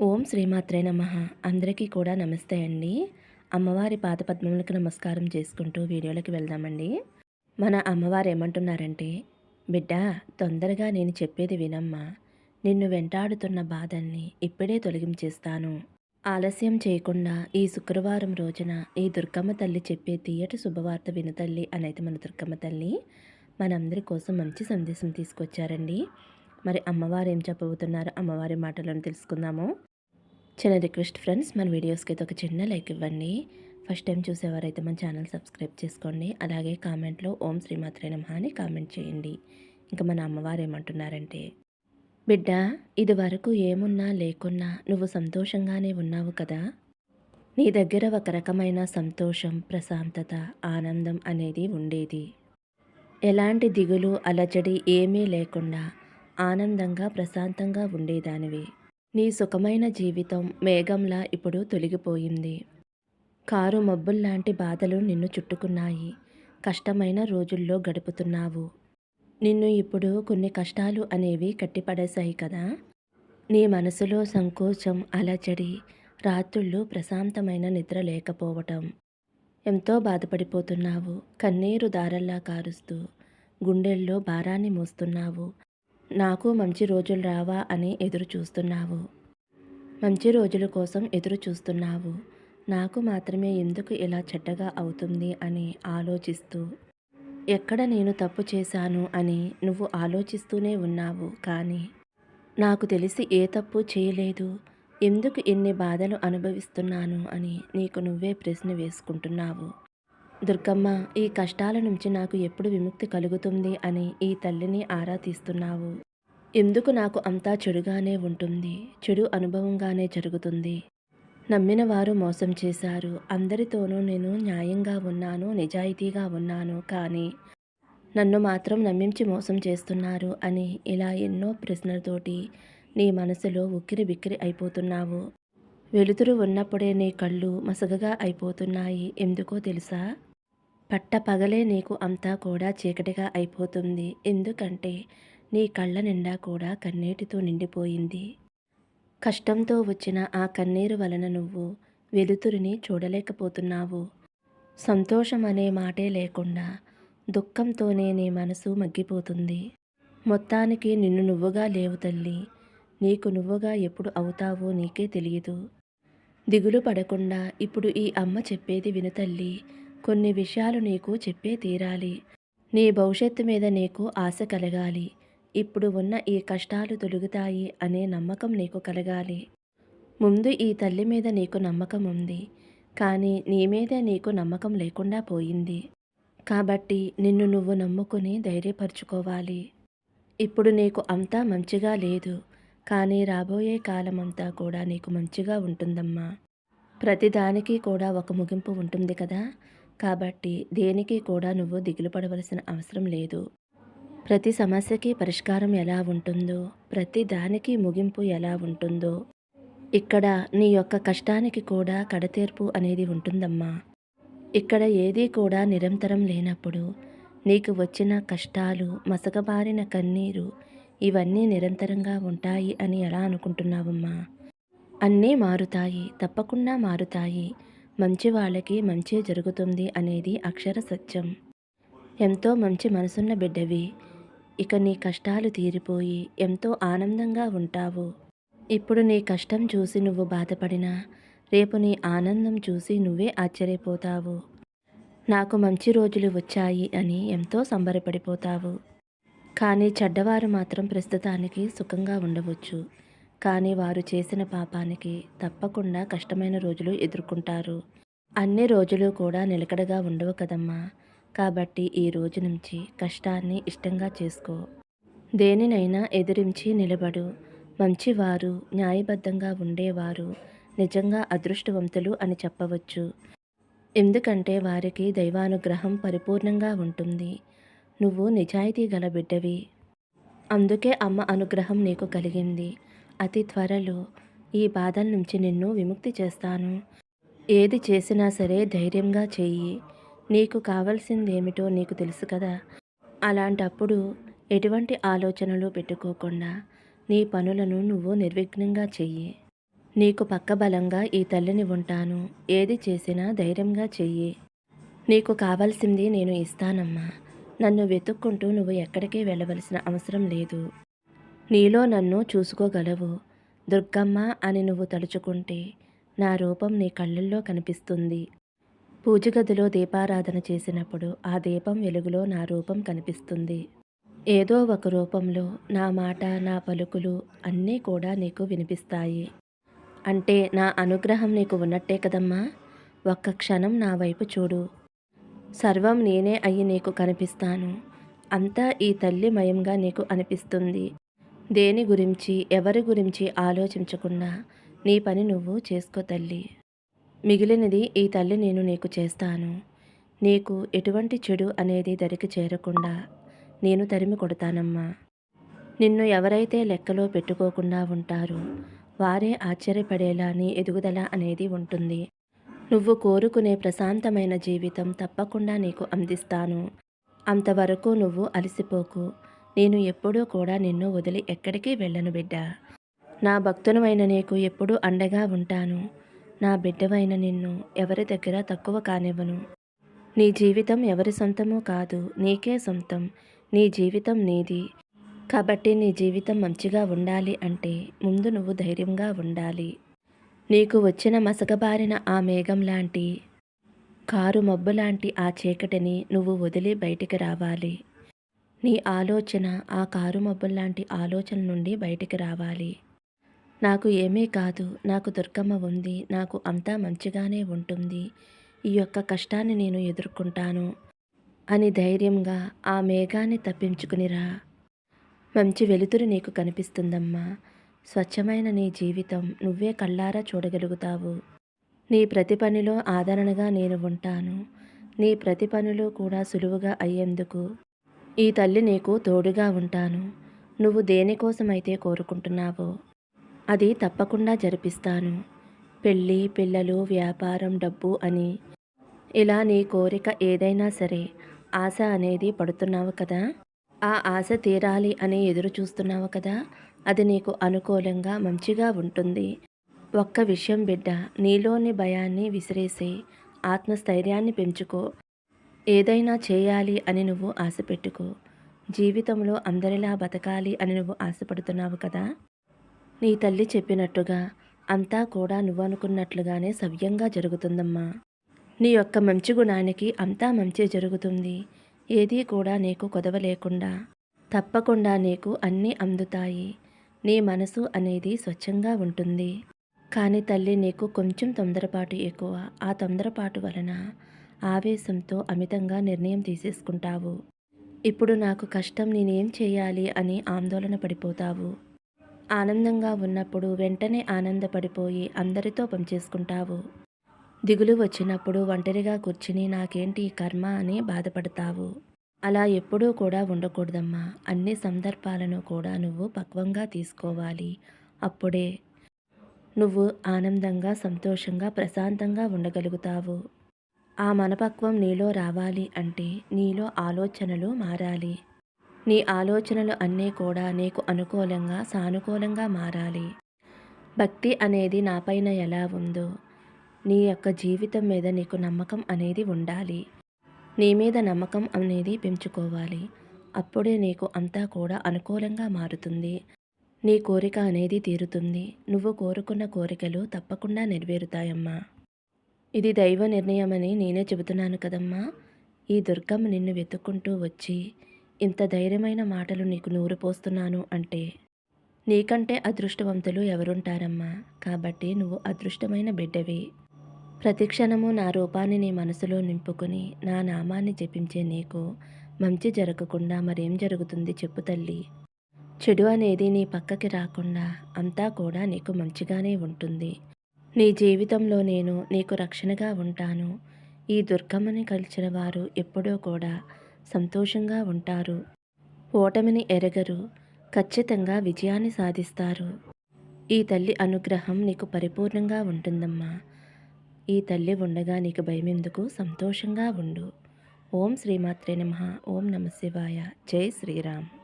ఓం శ్రీమాత్రే నమ. అందరికీ కూడా నమస్తే అండి. అమ్మవారి పాదపద్మములకు నమస్కారం చేసుకుంటూ వీడియోలోకి వెళ్దామండి. మన అమ్మవారు ఏమంటున్నారంటే బిడ్డ తొందరగా నేను చెప్పేది వినమ్మా. నిన్ను వెంటాడుతున్న బాధల్ని ఇప్పుడే తొలగించేస్తాను. ఆలస్యం చేయకుండా ఈ శుక్రవారం రోజున ఈ దుర్గమ్మ తల్లి చెప్పే తీయటి శుభవార్త వినతల్లి అనేది మన దుర్గమ్మ తల్లి మనందరి కోసం మంచి సందేశం తీసుకొచ్చారండి. మరి అమ్మవారు ఏం చెప్పబోతున్నారు? అమ్మవారి మాటలను తెలుసుకుందాము. చిన్న రిక్వెస్ట్ ఫ్రెండ్స్ మన వీడియోస్కి అయితే ఒక చిన్న లైక్ ఇవ్వండి. ఫస్ట్ టైం చూసేవారైతే మన ఛానల్ సబ్స్క్రైబ్ చేసుకోండి. అలాగే కామెంట్లో ఓం శ్రీమాత్రే నమ అని కామెంట్ చేయండి. ఇంకా మన అమ్మవారు ఏమంటున్నారంటే బిడ్డ ఇది వరకు ఏమున్నా లేకున్నా నువ్వు సంతోషంగానే ఉన్నావు కదా? నీ దగ్గర ఒక రకమైన సంతోషం ప్రశాంతత ఆనందం అనేది ఉండేది. ఎలాంటి దిగులు అలజడి ఏమీ లేకుండా ఆనందంగా ప్రశాంతంగా ఉండేదానివి. నీ సుఖమైన జీవితం మేఘంలా ఇప్పుడు తొలగిపోయింది. కారు మబ్బుల్లాంటి బాధలు నిన్ను చుట్టుకున్నాయి. కష్టమైన రోజుల్లో గడుపుతున్నావు. నిన్ను ఇప్పుడు కొన్ని కష్టాలు అనేవి కట్టిపడేశాయి కదా? నీ మనసులో సంకోచం అలచడి రాత్రుళ్ళు ప్రశాంతమైన నిద్ర లేకపోవటం. ఎంతో బాధపడిపోతున్నావు. కన్నీరు దారల్లా కారుస్తూ గుండెల్లో భారాన్ని మోస్తున్నావు. నాకు మంచి రోజులు రావా అని ఎదురు చూస్తున్నావు. మంచి రోజుల కోసం ఎదురు చూస్తున్నావు. నాకు మాత్రమే ఎందుకు ఇలా చెడ్డగా అవుతుంది అని ఆలోచిస్తూ ఎక్కడ నేను తప్పు చేశాను అని నువ్వు ఆలోచిస్తూనే ఉన్నావు కానీ నాకు తెలిసి ఏ తప్పు చేయలేదు. ఎందుకు ఎన్ని బాధలు అనుభవిస్తున్నాను అని నీకు నువ్వే ప్రశ్న వేసుకుంటున్నావు. దుర్గమ్మ ఈ కష్టాల నుంచి నాకు ఎప్పుడు విముక్తి కలుగుతుంది అని ఈ తల్లిని ఆరా తీస్తున్నావు. ఎందుకు నాకు అంతా చెడుగానే ఉంటుంది చెడు అనుభవంగానే జరుగుతుంది? నమ్మిన వారు మోసం చేశారు. అందరితోనూ నేను న్యాయంగా ఉన్నాను నిజాయితీగా ఉన్నాను కానీ నన్ను మాత్రం నమ్మించి మోసం చేస్తున్నారు అని ఇలా ఎన్నో ప్రశ్నలతోటి నీ మనసులో ఉక్కిరి బిక్కిరి అయిపోతున్నావు. వెలుతురు ఉన్నప్పుడే నీ కళ్ళు మసగగా అయిపోతున్నాయి. ఎందుకో తెలుసా? పట్టపగలే నీకు అంతా కూడా చీకటిగా అయిపోతుంది. ఎందుకంటే నీ కళ్ళ నిండా కూడా కన్నీటితో నిండిపోయింది. కష్టంతో వచ్చిన ఆ కన్నీరు వలన నువ్వు వెలుతురిని చూడలేకపోతున్నావు. సంతోషం అనే మాటే లేకుండా దుఃఖంతోనే నీ మనసు మగ్గిపోతుంది. మొత్తానికి నిన్ను నువ్వుగా లేవు తల్లి. నీకు నువ్వుగా ఎప్పుడు అవుతావో నీకే తెలియదు దిగులు పడకుండా ఇప్పుడు ఈ అమ్మ చెప్పేది విను తల్లి. కొన్ని విషయాలు నీకు చెప్పే తీరాలి. నీ భవిష్యత్తు మీద నీకు ఆశ కలగాలి. ఇప్పుడు ఉన్న ఈ కష్టాలు తొలుగుతాయి అనే నమ్మకం నీకు కలగాలి. ముందు ఈ తల్లి మీద నీకు నమ్మకం ఉంది. కానీ నీ మీద నీకు నమ్మకం లేకుండా పోయింది. కాబట్టి నిన్ను నువ్వు నమ్ముకుని ధైర్యపరుచుకోవాలి. ఇప్పుడు నీకు అంతా మంచిగా లేదు. కానీ రాబోయే కాలం అంతా కూడా నీకు మంచిగా ఉంటుందమ్మా. ప్రతిదానికి కూడా ఒక ముగింపు ఉంటుంది కదా? కాబట్టి దేనికి కూడా నువ్వు దిగులు పడవలసిన అవసరం లేదు. ప్రతి సమస్యకి పరిష్కారం ఎలా ఉంటుందో ప్రతి దానికి ముగింపు ఎలా ఉంటుందో ఇక్కడ నీ యొక్క కష్టానికి కూడా కడతీర్పు అనేది ఉంటుందమ్మా. ఇక్కడ ఏదీ కూడా నిరంతరం లేనప్పుడు నీకు వచ్చిన కష్టాలు మసకబారిన కన్నీరు ఇవన్నీ నిరంతరంగా ఉంటాయి అని ఎలా అనుకుంటున్నావమ్మా? అన్నీ మారుతాయి తప్పకుండా మారుతాయి. మంచి వాళ్ళకి మంచి జరుగుతుంది అనేది అక్షర సత్యం. ఎంతో మంచి మనసున్న బిడ్డవి. ఇక నీ కష్టాలు తీరిపోయి ఎంతో ఆనందంగా ఉంటావు. ఇప్పుడు నీ కష్టం చూసి నువ్వు బాధపడినా రేపు నీ ఆనందం చూసి నువ్వే ఆశ్చర్యపోతావు. నాకు మంచి రోజులు వచ్చాయి అని ఎంతో సంబరపడిపోతావు. కానీ చెడ్డవారు మాత్రం ప్రస్తుతానికి సుఖంగా ఉండవచ్చు. కానీ వారు చేసిన పాపానికి తప్పకుండా కష్టమైన రోజులు ఎదుర్కొంటారు. అన్ని రోజులు కూడా నిలకడగా ఉండవు కదమ్మా. కాబట్టి ఈ రోజు నుంచి కష్టాన్ని ఇష్టంగా చేసుకో. దేనినైనా ఎదిరించి నిలబడు. మంచివారు న్యాయబద్ధంగా ఉండేవారు నిజంగా అదృష్టవంతులు అని చెప్పవచ్చు. ఎందుకంటే వారికి దైవానుగ్రహం పరిపూర్ణంగా ఉంటుంది. నువ్వు నిజాయితీ గల బిడ్డవి. అందుకే అమ్మ అనుగ్రహం నీకు కలిగింది. అతి త్వరలో ఈ బాధల నుంచి నిన్ను విముక్తి చేస్తాను. ఏది చేసినా సరే ధైర్యంగా చెయ్యి నీకు కావలసిందేమిటో నీకు తెలుసు కదా. అలాంటప్పుడు ఎటువంటి ఆలోచనలు పెట్టుకోకుండా నీ పనులను నువ్వు నిర్విఘ్నంగా చెయ్యి. నీకు పక్కబలంగా ఈ తల్లిని ఉంటాను. ఏది చేసినా ధైర్యంగా చెయ్యి. నీకు కావాల్సింది నేను ఇస్తానమ్మా. నన్ను వెతుక్కుంటూ నువ్వు ఎక్కడికి వెళ్ళవలసిన అవసరం లేదు. నీలో నన్ను చూసుకోగలవు. దుర్గమ్మ అని నువ్వు తలుచుకుంటే నా రూపం నీ కళ్ళల్లో కనిపిస్తుంది. పూజగదిలో దీపారాధన చేసినప్పుడు ఆ దీపం వెలుగులో నా రూపం కనిపిస్తుంది. ఏదో ఒక రూపంలో నా మాట నా పలుకులు అన్నీ కూడా నీకు వినిపిస్తాయి. అంటే నా అనుగ్రహం నీకు ఉన్నట్టే కదమ్మా. ఒక్క క్షణం నా వైపు చూడు. సర్వం నేనే అయ్యి నీకు కనిపిస్తాను. అంతా ఈ తల్లి మయంగా నీకు అనిపిస్తుంది. దేని గురించి ఎవరి గురించి ఆలోచించకుండా నీ పని నువ్వు చేసుకో తల్లి. మిగిలినది ఈ తల్లి నేను నీకు చేస్తాను. నీకు ఎటువంటి చెడు అనేది దరికి చేరకుండా నేను తరిమి కొడతానమ్మా. నిన్ను ఎవరైతే లెక్కలో పెట్టుకోకుండా ఉంటారో వారే ఆశ్చర్యపడేలా నీ ఎదుగుదల అనేది ఉంటుంది. నువ్వు కోరుకునే ప్రశాంతమైన జీవితం తప్పకుండా నీకు అందిస్తాను. అంతవరకు నువ్వు అలసిపోకు. నేను ఎప్పుడూ కూడా నిన్ను వదిలి ఎక్కడికి వెళ్ళను బిడ్డ. నా భక్తునమైన నీకు ఎప్పుడూ అండగా ఉంటాను. నా బిడ్డవైన నిన్ను ఎవరి దగ్గర తక్కువ కానివ్వను. నీ జీవితం ఎవరి సొంతమూ కాదు నీకే సొంతం. నీ జీవితం నీది. కాబట్టి నీ జీవితం మంచిగా ఉండాలి అంటే ముందు నువ్వు ధైర్యంగా ఉండాలి. నీకు వచ్చిన మసకబారిన ఆ మేఘం లాంటి కారు మబ్బు లాంటి ఆ చీకటిని నువ్వు వదిలి బయటికి రావాలి. నీ ఆలోచన ఆ కారు మబ్బుల్లాంటి ఆలోచన నుండి బయటికి రావాలి. నాకు ఏమీ కాదు. నాకు దుర్గమ్మ ఉంది. నాకు అంతా మంచిగానే ఉంటుంది. ఈ యొక్క కష్టాన్ని నేను ఎదుర్కొంటాను అని ధైర్యంగా ఆ మేఘాన్ని తప్పించుకునిరా మంచి వెలుతురు నీకు కనిపిస్తుందమ్మా. స్వచ్ఛమైన నీ జీవితం నువ్వే కళ్ళారా చూడగలుగుతావు. నీ ప్రతి పనిలో ఆదరణగా నేను ఉంటాను. నీ ప్రతి పనులు కూడా సులువుగా అయ్యేందుకు ఈ తల్లి నీకు తోడుగా ఉంటాను. నువ్వు దేనికోసమైతే కోరుకుంటున్నావో అది తప్పకుండా జరిపిస్తాను. పెళ్ళి పిల్లలు వ్యాపారం డబ్బు అని ఇలా నీ కోరిక ఏదైనా సరే ఆశ అనేది పడుతున్నావు కదా? ఆ ఆశ తీరాలి అని ఎదురు చూస్తున్నావు కదా? అది నీకు అనుకూలంగా మంచిగా ఉంటుంది. ఒక్క విషయం బిడ్డ నీలోని భయాన్ని విసిరేసి ఆత్మస్థైర్యాన్ని పెంచుకో. ఏదైనా చేయాలి అని నువ్వు ఆశ పెట్టుకో జీవితంలో అందరిలా బతకాలి అని నువ్వు ఆశపడుతున్నావు కదా? నీ తల్లి చెప్పినట్టుగా అంతా కూడా నువ్వు అనుకున్నట్లుగానే సవ్యంగా జరుగుతుందమ్మా. నీ యొక్క మంచి గుణానికి అంతా మంచి జరుగుతుంది. ఏదీ కూడా నీకు కొదవ లేకుండా తప్పకుండా నీకు అన్నీ అందుతాయి. నీ మనసు అనేది స్వచ్ఛంగా ఉంటుంది. కానీ తల్లి నీకు కొంచెం తొందరపాటు ఎక్కువ. ఆ తొందరపాటు వలన ఆవేశంతో అమితంగా నిర్ణయం తీసేసుకుంటావు. ఇప్పుడు నాకు కష్టం నేనేం చేయాలి అని ఆందోళన పడిపోతావు. ఆనందంగా ఉన్నప్పుడు వెంటనే ఆనందపడిపోయి అందరితో పంచేసుకుంటావు దిగులు వచ్చినప్పుడు ఒంటరిగా కూర్చుని నాకేంటి కర్మ అని బాధపడతావు. అలా ఎప్పుడూ కూడా ఉండకూడదమ్మా. అన్ని సందర్భాలను కూడా నువ్వు పక్వంగా తీసుకోవాలి. అప్పుడే నువ్వు ఆనందంగా సంతోషంగా ప్రశాంతంగా ఉండగలుగుతావు. ఆ మనపక్వం నీలో రావాలి అంటే నీలో ఆలోచనలు మారాలి. నీ ఆలోచనలు అన్నీ కూడా నీకు అనుకూలంగా సానుకూలంగా మారాలి. భక్తి అనేది నాపైన ఎలా ఉందో నీ యొక్క జీవితం మీద నీకు నమ్మకం అనేది ఉండాలి. నీ మీద నమ్మకం అనేది పెంచుకోవాలి. అప్పుడే నీకు అంతా కూడా అనుకూలంగా మారుతుంది. నీ కోరిక అనేది తీరుతుంది. నువ్వు కోరుకున్న కోరికలు తప్పకుండా నెరవేరుతాయమ్మా. ఇది దైవ నిర్ణయమని నేనే చెబుతున్నాను కదమ్మా. ఈ దుర్గమ్మ నిన్ను వెతుక్కుంటూ వచ్చి ఇంత ధైర్యమైన మాటలు నీకు నూరు పోస్తున్నాను అంటే నీకంటే అదృష్టవంతులు ఎవరుంటారమ్మా? కాబట్టి నువ్వు అదృష్టమైన బిడ్డవి. ప్రతిక్షణము నా రూపాన్ని నీ మనసులో నింపుకుని నా నామాన్ని జపించే నీకు మంచి జరగకుండా మరేం జరుగుతుంది చెప్పు తల్లి. చెడు అనేది నీ పక్కకి రాకుండా అంతా కూడా నీకు మంచిగానే ఉంటుంది. నీ జీవితంలో నేను నీకు రక్షణగా ఉంటాను. ఈ దుర్గమ్మని కలిసిన వారు ఎప్పుడూ కూడా సంతోషంగా ఉంటారు. ఓటమిని ఎరగరు ఖచ్చితంగా విజయాన్ని సాధిస్తారు. ఈ తల్లి అనుగ్రహం నీకు పరిపూర్ణంగా ఉంటుందమ్మా. ఈ తల్లి ఉండగా నీకు భయమెందుకు? సంతోషంగా ఉండు. ఓం శ్రీమాత్రే నమ. ఓం నమ శివాయ జై శ్రీరామ్.